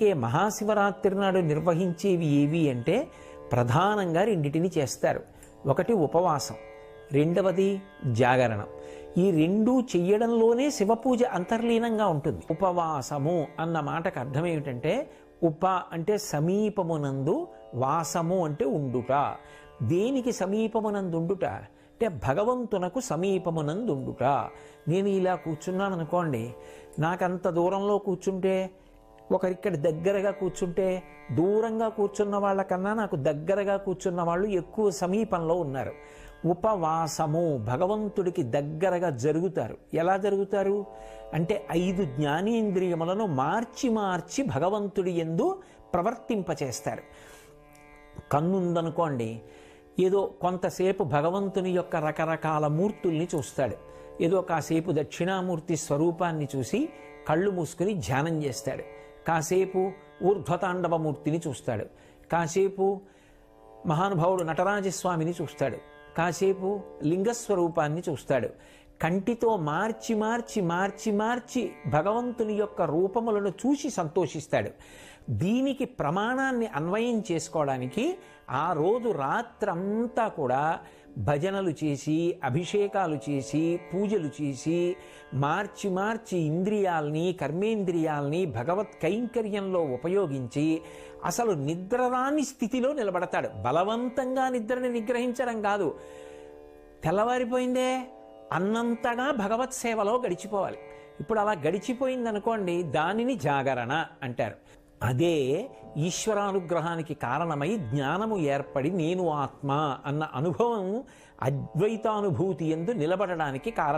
కే మహాశివరాత్రి నాడు నిర్వహించేవి ఏవి అంటే ప్రధానంగా రెండిటిని చేస్తారు. ఒకటి ఉపవాసం రెండవది జాగరణం. ఈ రెండు చెయ్యడంలోనే శివపూజ అంతర్లీనంగా ఉంటుంది. ఉపవాసము అన్న మాటకు అర్థం ఏమిటంటే ఉప అంటే సమీపమునందు వాసము అంటే ఉండుట. దేనికి సమీపమునందు ఉండుట అంటే భగవంతునకు సమీపమునందు ఉండుట నేను ఇలా కూర్చున్నాను అనుకోండి నాకంత దూరంలో కూర్చుంటే ఒకరిక్కడ దగ్గరగా కూర్చుంటే దూరంగా కూర్చున్న వాళ్ళకన్నా నాకు దగ్గరగా కూర్చున్న వాళ్ళు ఎక్కువ సమీపంలో ఉన్నారు. ఉపవాసము భగవంతుడికి దగ్గరగా జరుగుతారు. ఎలా జరుగుతారు? అంటే ఐదు జ్ఞానేంద్రియములను మార్చి మార్చి భగవంతుడి ఎందు ప్రవర్తింపచేస్తారు. కన్నుందనుకోండి ఏదో కొంతసేపు భగవంతుని యొక్క రకరకాల మూర్తుల్ని చూస్తాడు. ఏదో కాసేపు దక్షిణామూర్తి స్వరూపాన్ని చూసి కళ్ళు మూసుకుని ధ్యానం చేస్తాడు. కాసేపు ఊర్ధ్వతాండవమూర్తిని చూస్తాడు. కాసేపు మహానుభావుడు నటరాజస్వామిని చూస్తాడు. కాసేపు లింగస్వరూపాన్ని చూస్తాడు. కంటితో మార్చి మార్చి మార్చి మార్చి భగవంతుని యొక్క రూపములను చూసి సంతోషిస్తాడు. దీనికి ప్రమాణాన్ని అన్వయం చేసుకోవడానికి ఆ రోజు రాత్రంతా కూడా భజనలు చేసి అభిషేకాలు చేసి పూజలు చేసి మార్చి మార్చి ఇంద్రియాల్ని కర్మేంద్రియాల్ని భగవత్ కైంకర్యంలో ఉపయోగించి అసలు నిద్రరాని స్థితిలో నిలబడతాడు. బలవంతంగా నిద్రని నిగ్రహించడం కాదు. తెల్లవారిపోయిందే అన్నంతగా భగవత్ సేవలో గడిచిపోవాలి. ఇప్పుడు అలా గడిచిపోయింది అనుకోండి దానిని జాగరణ అంటారు. అదే ఈశ్వరానుగ్రహానికి కారణమై జ్ఞానము ఏర్పడి నేను ఆత్మ అన్న అనుభవం అద్వైతానుభూతి ఎందు నిలబడడానికి కారణం.